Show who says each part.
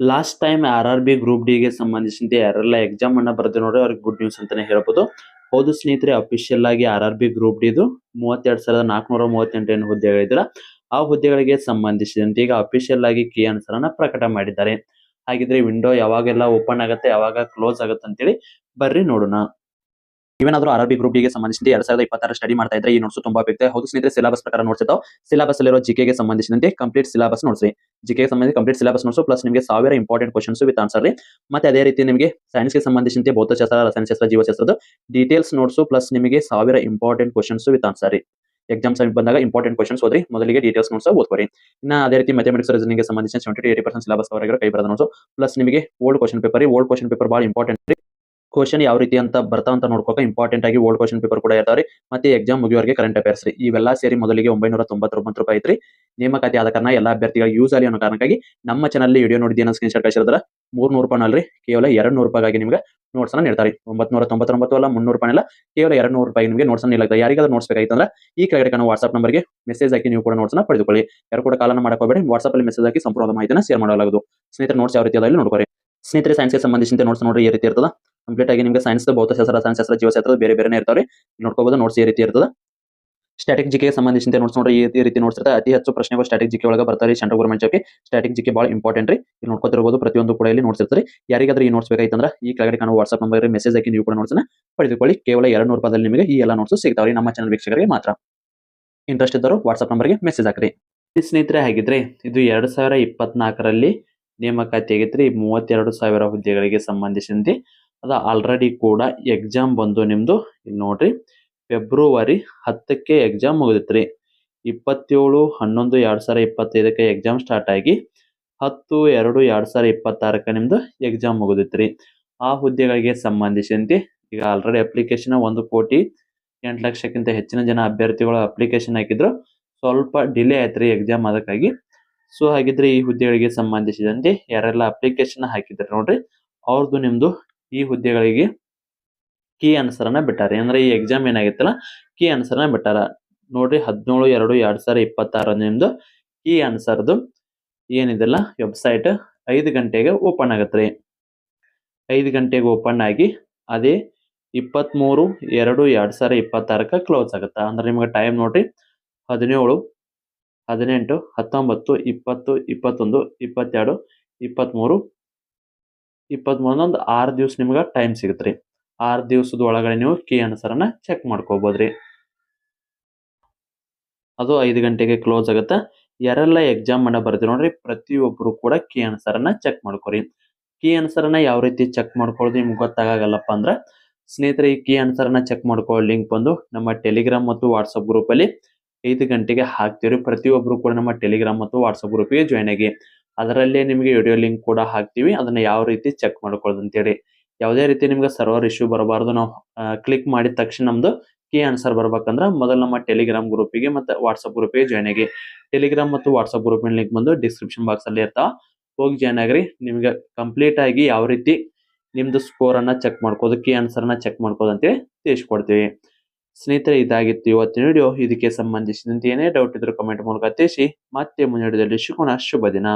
Speaker 1: Last time R R B group D ಗೆ ಸಂಬಂಧಿಸಿದಂತೆ ಯಾರೆಲ್ಲ ಎಕ್ಸಾಮ್ ಅನ್ನ ಬರೆದು ನೋಡ್ರಿ ಅವ್ರಿಗೆ ಗುಡ್ ನ್ಯೂಸ್ ಅಂತಾನೆ ಹೇಳ್ಬೋದು. ಹೌದು ಸ್ನೇಹಿತರೆ ಅಫಿಷಿಯಲ್ ಆಗಿ R R B group D ಇದು ಮೂವತ್ತೆರಡು ಸಾವಿರದ ನಾಲ್ಕುನೂರ ಮೂವತ್ತೆಂಟು ಏನು ಹುದ್ದೆಗಳಿದ್ರಲ್ಲ ಆ ಹುದ್ದೆಗಳಿಗೆ ಸಂಬಂಧಿಸಿದಂತೆ ಈಗ ಅಫಿಷಿಯಲ್ ಆಗಿ ಕೀ ಅನ್ನ ಪ್ರಕಟ ಮಾಡಿದ್ದಾರೆ. ಹಾಗಿದ್ರೆ ವಿಂಡೋ ಯಾವಾಗೆಲ್ಲ ಓಪನ್ ಆಗುತ್ತೆ, ಯಾವಾಗ ಕ್ಲೋಸ್ ಆಗುತ್ತೆ ಅಂತೇಳಿ ಬರ್ರಿ ನೋಡೋಣ. ನೀವೇನಾದ್ರೂ ಆರ್ ಬಿ ಗ್ರೂಪ್ಗೆ ಸಂಬಂಧಿಸಿದಂತೆ ಎರಡ್ ಸಾವಿರದ ಇಪ್ಪತ್ತರ ಸ್ಟಡಿ ಮಾಡ್ತಾ ಇದ್ರೆ ಈ ನೋಟ್ಸ್ ತುಂಬಾ ಬೇಕು ಹೌದು ಸ್ನೇಹಿತರೆ ಸಿಲಬಸ್ ಪ್ರಕಾರ ನೋಡ್ಸಿದ್ದಾವೆ ಸಿಲಬಸ್ ಅಲ್ಲಿರೋ ಜಿಕೆಗೆ ಸಂಬಂಧಿಸಿದಂತೆ ಕಂಪ್ಲೀಟ್ ಸಿಲಾಬಸ್ ನೋಡ್ರಿ ಜಿಕೆ ಗೆ ಸಂಬಂಧಿಸಿ ಕಂಪ್ಲೀಟ್ ಸಿಲೆಬಸ್ ನೋಡ್ಸು ಪ್ಲಸ್ ನಿಮಗೆ ಸಾವಿರ ಇಂಪಾರ್ಟೆಂಟ್ ಕ್ವಶನ್ಸ್ ವಿತ್ ಆನ್ಸರ್ ಮತ್ತೆ ಅದೇ ರೀತಿ ನಿಮಗೆ ಸೈನ್ಸ್ಗೆ ಸಂಬಂಧಿಸಿದಂತೆ ಭೌತಶಾಸ್ತ್ರ ರಸಾಯನಶಾಸ್ತ್ರ ಜೀವಶಾಸ್ತ್ರದ ಡೀಟೇಲ್ಸ್ ನೋಡ್ಸು ಪ್ಲಸ್ ನಿಮಗೆ ಸಾವಿರ important questions with answer exam ಸಮೀಪ ಬಂದಾಗ ಇಂಪಾರ್ಟೆಂಟ್ ಕ್ವಶನ್ಸ್ ಓದ್ರಿ. ಮೊದಲಿಗೆ ಡೀಟೇಲ್ಸ್ ನೋಟ್ಸ್ ಓದ್ಕೋರಿ. ಇನ್ನ ಅದೇ ರೀತಿ ಮ್ಯಾಥಮೆಟಿಕ್ಸ್ ರೀಸನಿಂಗ್ ಸಂಬಂಧಿಸಿದ ಸೆವೆಂಟಿ ಏಟಿ ಪರ್ಸೆಂಟ್ ಸಿಲೆಬಸ್ ಅವರಿಗೆ ಕೈ ಬರೋದು ನೋಟ್ಸ್ ಪ್ಲಸ್ ನಿಮಗೆ old question paper old question paper ಭಾಳ ಇಂಪಾರ್ಟೆಂಟ್ ರೀ. ಕ್ವಶನ್ ಯಾವ ರೀತಿ ಅಂತ ಬರ್ತಾ ಅಂತ ನೋಡ್ಕೋಕ ಇಂಪಾರ್ಟೆಂಟ್ ಆಗಿ ಓಲ್ಡ್ ಕ್ವಶನ್ ಪೇಪರ್ ಕೂಡ ಇರ್ತಾವ್ರಿ. ಮತ್ತೆ ಎಕ್ಸಾಮ್ ಮುಗಿಯೋರಿಗೆ ಕರೆಂಟ್ ಅಫೇರ್ಸ್ ರೀ. ಇವೆಲ್ಲ ಸೇರಿ ಮೊದಲಿಗೆ ಒಂಬೈನೂರ ತೊಂಬತ್ತೊಂಬತ್ತು ರೂಪಾಯಿ ಐತ್ರಿ. ನೇಮಕಾತಿ ಆದ ಕಾರಣ ಎಲ್ಲ ಅಭ್ಯರ್ಥಿಗಳಿಗೆ ಯೂಸ್ ಆಗಲಿ ಅನ್ನೋ ಕಾರಣಕ್ಕಾಗಿ ನಮ್ಮ ಚಾನಲ್ ವಿಡಿಯೋ ನೋಡಿದ್ದೀನಿ ಸ್ಕ್ರೀನ್ ಶಾಟ್ ಕಳಿಸಿದ್ರೆ ಮೂರ್ ನೂರು ರೂಪಾಯಿ ಅಲ್ರಿ ಕೇವಲ ಎರಡು ನೂರು ರೂಪಾಯಿಗಾಗಿ ನಿಮಗೆ ನೋಟ್ಸ್ ಅನ್ನ ನೀಡ್ತಾರೆ. ಒಂಬತ್ನೂರ ತೊಂಬತ್ತೊಂಬತ್ತು ಅಲ್ಲ, ಮುನ್ನೂರು ರೂಪಾಯಿ ಅಲ್ಲ, ಕೇವಲ ಎರಡು ನೂರು ರೂಪಾಯಿ ನಿಮಗೆ ನೋಟ್ಸ್ ನೀಡುತ್ತೆ ಯಾರಿಗಾದ್ರೂ ನೋಟ್ಸ್ ಬೇಕಾಗಿತ್ತಂದ್ರೆ ಈ ಕೆಳಗಡೆ ಕಾಣುವ ವಾಟ್ಸ್ಆಪ್ ನಂಬರ್ಗೆ ಮೆಸೇಜ್ ಹಾಕಿ ನೀವು ಕೂಡ ನೋಟ್ಸ್ನ ಪಡೆದುಕೊಳ್ಳಿ. ಯಾರು ಕೂಡ ಕಾಲನ್ನ ಮಾಡಕೋಬೇಡಿ ವಾಟ್ಸ್ಆಪ್ ಅಲ್ಲಿ ಮೆಸೇಜ್ ಹಾಕಿ ಸಂಪೂರ್ಣ ಮಾಹಿತಿನ ಶೇರ್ ಮಾಡಲಾಗುವುದು. ಸ್ನೇಹಿತರೆ ನೋಟ್ಸ್ ಯಾವ ರೀತಿ ಅದಾವೆ ನೋಡ್ಕೊರಿ. ಸ್ನೇಹಿತರೆ ಸೈನ್ಸ್ಗೆ ಸಂಬಂಧಿಸಿದಂತೆ ನೋಟ್ಸ್ ನೋಡ್ರಿ ಈ ರೀತಿ ಇರ್ತದ. ಕಂಪ್ಲೀಟ್ ಆಗಿ ನಿಮಗೆ ಸೈನ್ಸ್ ಭೌತಶಾಸ್ತ್ರ ರಸಾಯನಶಾಸ್ತ್ರ ಜೀವಶಾಸ್ತ್ರ ಬೇರೆ ಬೇರೆ ಇರ್ತಾವೆ ನೋಡ್ಕೋಬಹುದು ನೋಟ್ಸ್ ಈ ರೀತಿ ಇರ್ತದೆ. ಸ್ಟ್ಯಾಟಿಕ್ ಜಿಕೆ ಸಂಬಂಧಿಸಿದಂತೆ ನೋಟ್ಸ್ ನೋಡ್ರಿ, ಈ ರೀತಿ ನೋಟ್ಸ್ ಅತಿ ಹೆಚ್ಚು ಪ್ರಶ್ನೆಗಳು ಸ್ಟಾಟಿಕ್ ಜಿಕೆ ಒಳಗೆ ಬರ್ತಾರೆ. ಸೆಂಟ್ರಲ್ ಗೌರ್ಮೆಂಟ್ ಜಾಬ್ಗೆ ಸ್ಟಾಟಿಕ್ ಜಿಕೆ ಭಾಳ ಇಂಪಾರ್ಟೆಂಟ್ ರೀ. ಇಲ್ಲಿ ನೋಡ್ಕೊತಿರ್ಬೋದು, ಪ್ರತಿಯೊಂದು ಕೂಡ ಇಲ್ಲಿ ನೋಟ್ಸ್ ಯಾರಿಗಾದ್ರೂ ಈ ನೋಟ್ಸ್ ಬೇಕಾಯ್ತಂದ್ರೆ ಈ ಕೆಳಗಡೆ ಕಾಣುವ ವಾಟ್ಸ್ಆಪ್ ನಂಬರ್ ಮೆಸೇಜ್ ಹಾಕಿ ನೀವು ಕೂಡ ನೋಟ್ಸ್ನ ಪಡೆದುಕೊಳ್ಳಿ. ಕೇವಲ ಎರಡು ನೂರು ರೂಪಾಯಿದಲ್ಲಿ ನಿಮಗೆ ಈ ಎಲ್ಲ ನೋಟ್ಸ್ ಸಿಗ್ತಾವ್ರಿ ನಮ್ಮ ಚಾನಲ್ ವೀಕ್ಷಕರಿಗೆ ಮಾತ್ರ. ಇಂಟ್ರೆಸ್ಟ್ ಇದ್ದರು ವಾಟ್ಸ್ಆಪ್ ನಂಬರ್ಗೆ ಮೆಸೇಜ್ ಹಾಕ್ರಿ. ಸ್ನೇಹಿತರೆ ಹಾಗಿದ್ರೆ ಇದು ಎರಡು ಸಾವಿರ ಇಪ್ಪತ್ನಾಲ್ಕರಲ್ಲಿ ನೇಮಕಾತಿ ಆಗೈತ್ರಿ. ಮೂವತ್ತೆರಡು ಸಾವಿರ ಹುದ್ದೆಗಳಿಗೆ ಸಂಬಂಧಿಸಿದಂತೆ. ಅದು ಆಲ್ರೆಡಿ ಕೂಡ ಎಕ್ಸಾಮ್ ಬಂದು ನಿಮ್ದು ಇಲ್ಲಿ ನೋಡ್ರಿ. ಫೆಬ್ರವರಿ ಹತ್ತಕ್ಕೆ ಎಕ್ಸಾಮ್ ಮುಗಿದಿತ್ರಿ. ಇಪ್ಪತ್ತೇಳು, ಹನ್ನೊಂದು, ಎರಡು ಸಾವಿರ ಇಪ್ಪತ್ತೈದಕ್ಕೆ ಎಕ್ಸಾಮ್ ಸ್ಟಾರ್ಟ್ ಆಗಿ ಹತ್ತು, ಎರಡು ಎರಡು ಸಾವಿರ ಇಪ್ಪತ್ತಾರಕ್ಕೆ ನಿಮ್ಮದು ಎಕ್ಸಾಮ್ ಮುಗಿದಿತ್ರಿ. ಆ ಹುದ್ದೆಗಳಿಗೆ ಸಂಬಂಧಿಸಿದಂತೆ ಈಗ ಆಲ್ರೆಡಿ ಅಪ್ಲಿಕೇಶನ್ ಒಂದು ಕೋಟಿ ಎಂಟು ಲಕ್ಷಕ್ಕಿಂತ ಹೆಚ್ಚಿನ ಜನ ಅಭ್ಯರ್ಥಿಗಳು ಅಪ್ಲಿಕೇಶನ್ ಹಾಕಿದ್ರು. ಸ್ವಲ್ಪ ಡಿಲೇ ಆಯ್ತ್ರಿ ಎಕ್ಸಾಮ್ ಅದಕ್ಕಾಗಿ. ಸೊ ಹಾಗಿದ್ರೆ ಈ ಹುದ್ದೆಗಳಿಗೆ ಸಂಬಂಧಿಸಿದಂತೆ ಯಾರೆಲ್ಲ ಅಪ್ಲಿಕೇಶನ್ ಹಾಕಿದ್ರು ನೋಡ್ರಿ ಅವ್ರದ್ದು ನಿಮ್ಮದು ಈ ಹುದ್ದೆಗಳಿಗೆ ಕೀ ಅನ್ನ ಬಿಟ್ಟಾರೆ. ಅಂದ್ರೆ ಈ ಎಕ್ಸಾಮ್ ಏನಾಗಿತ್ತಲ್ಲ, ಕೀ ಅನ್ನ ಬಿಟ್ಟಾರ. ನೋಡ್ರಿ, ಹದಿನೇಳು, ಎರಡು, ಎರಡ್ ಸಾವಿರ ಇಪ್ಪತ್ತಾರ ನಿಮ್ದು ಕೀ ಆನ್ಸರ್ದು ಏನಿದೆಲ್ಲ? ವೆಬ್ಸೈಟ್ ಐದು ಗಂಟೆಗೆ ಓಪನ್ ಆಗತ್ರಿ ಐದು ಗಂಟೆಗೆ ಓಪನ್ ಆಗಿ ಅದೇ ಇಪ್ಪತ್ತ್ಮೂರು ಎರಡು ಎರಡು ಸಾವಿರ ಇಪ್ಪತ್ತಾರಕ್ಕೆ ಕ್ಲೋಸ್ ಆಗುತ್ತಾ. ಅಂದ್ರೆ ನಿಮ್ಗೆ ಟೈಮ್ ನೋಡ್ರಿ, ಹದಿನೇಳು, ಹದಿನೆಂಟು, ಹತ್ತೊಂಬತ್ತು, ಇಪ್ಪತ್ತು, ಇಪ್ಪತ್ತೊಂದು, ಇಪ್ಪತ್ತೆರಡು, ಇಪ್ಪತ್ತ್ಮೂರು ಇಪ್ಪತ್ತ್ಮೂರು ಒಂದು ಆರು ದಿವ್ಸ ನಿಮ್ಗೆ ಟೈಮ್ ಸಿಗುತ್ತೆ ರೀ. ಆರು ದಿವಸದ ಒಳಗಡೆ ನೀವು ಕೀ ಅನ್ನ ಚೆಕ್ ಮಾಡ್ಕೋಬೋದ್ರಿ. ಅದು ಐದು ಗಂಟೆಗೆ ಕ್ಲೋಸ್ ಆಗುತ್ತೆ. ಯಾರೆಲ್ಲ ಎಕ್ಸಾಮ್ ಅನ್ನ ಬರ್ತೀವಿ ನೋಡ್ರಿ ಪ್ರತಿಯೊಬ್ಬರು ಕೂಡ ಕೀ ಅನ್ನ ಚೆಕ್ ಮಾಡ್ಕೊರಿ. ಕೀ ಅನ್ನ ಯಾವ ರೀತಿ ಚೆಕ್ ಮಾಡ್ಕೊಳ್ಳೋದು ನಿಮ್ಗೆ ಗೊತ್ತಾಗಲ್ಲಪ್ಪ ಅಂದ್ರೆ, ಸ್ನೇಹಿತರೆ, ಈ ಕೀ ಅನ್ನ ಚೆಕ್ ಮಾಡ್ಕೊಳ್ಳೋ ಲಿಂಕ್ ಬಂದು ನಮ್ಮ ಟೆಲಿಗ್ರಾಮ್ ಮತ್ತು ವಾಟ್ಸಪ್ ಗ್ರೂಪ್ ಅಲ್ಲಿ ಐದು ಗಂಟೆಗೆ ಹಾಕ್ತೀವಿ ಪ್ರತಿಯೊಬ್ಬರು ಕೂಡ ನಮ್ಮ ಟೆಲಿಗ್ರಾಮ್ ಮತ್ತು ವಾಟ್ಸಪ್ ಗ್ರೂಪ್ಗೆ ಜಾಯ್ನ್ ಆಗಿ. ಅದರಲ್ಲೇ ನಿಮಗೆ ವಿಡಿಯೋ ಲಿಂಕ್ ಕೂಡ ಹಾಕ್ತೀವಿ. ಅದನ್ನ ಯಾವ ರೀತಿ ಚೆಕ್ ಮಾಡ್ಕೊಳ್ಳೋದು ಅಂತೇಳಿ ಯಾವುದೇ ರೀತಿ ನಿಮ್ಗೆ ಸರ್ವರ್ ಇಶ್ಯೂ ಬರಬಾರ್ದು, ನಾವು ಕ್ಲಿಕ್ ಮಾಡಿದ ತಕ್ಷಣ ನಮ್ದು ಕೀ ಆನ್ಸರ್ ಬರ್ಬೇಕಂದ್ರೆ ಮೊದಲು ನಮ್ಮ ಟೆಲಿಗ್ರಾಮ್ ಗ್ರೂಪಿಗೆ ಮತ್ತೆ ವಾಟ್ಸಪ್ ಗ್ರೂಪಿಗೆ ಜಾಯ್ನ್ ಆಗಿ. ಟೆಲಿಗ್ರಾಮ್ ಮತ್ತು ವಾಟ್ಸಪ್ ಗ್ರೂಪಿನ ಲಿಂಕ್ ಬಂದು ಡಿಸ್ಕ್ರಿಪ್ಷನ್ ಬಾಕ್ಸ್ ಅಲ್ಲಿ ಇರ್ತಾವ. ಹೋಗಿ ಜಾಯ್ನ್ ಆಗ್ರಿ. ನಿಮ್ಗೆ ಕಂಪ್ಲೀಟ್ ಆಗಿ ಯಾವ ರೀತಿ ನಿಮ್ದು ಸ್ಕೋರ್ ಅನ್ನ ಚೆಕ್ ಮಾಡ್ಕೋದು ಕೀ ಆನ್ಸರ್ ಅನ್ನ ಚೆಕ್ ಮಾಡ್ಕೋದು ಅಂತ ತಿಳಿಸ್ಕೊಡ್ತೀವಿ. ಸ್ನೇಹಿತರೆ, ಇದಾಗಿತ್ತು ಇವತ್ತಿನ ವಿಡಿಯೋ ಇದಕ್ಕೆ ಸಂಬಂಧಿಸಿದಂತೆ ಏನೇ ಡೌಟ್ ಇದ್ರೂ ಕಮೆಂಟ್ ಮೂಲಕ ತಿಳಿಸಿ. ಮತ್ತೆ ಮುಂದಿನ ವಿಡಿಯೋದಲ್ಲಿ ಸಿಗೋಣ. ಶುಭ ದಿನ.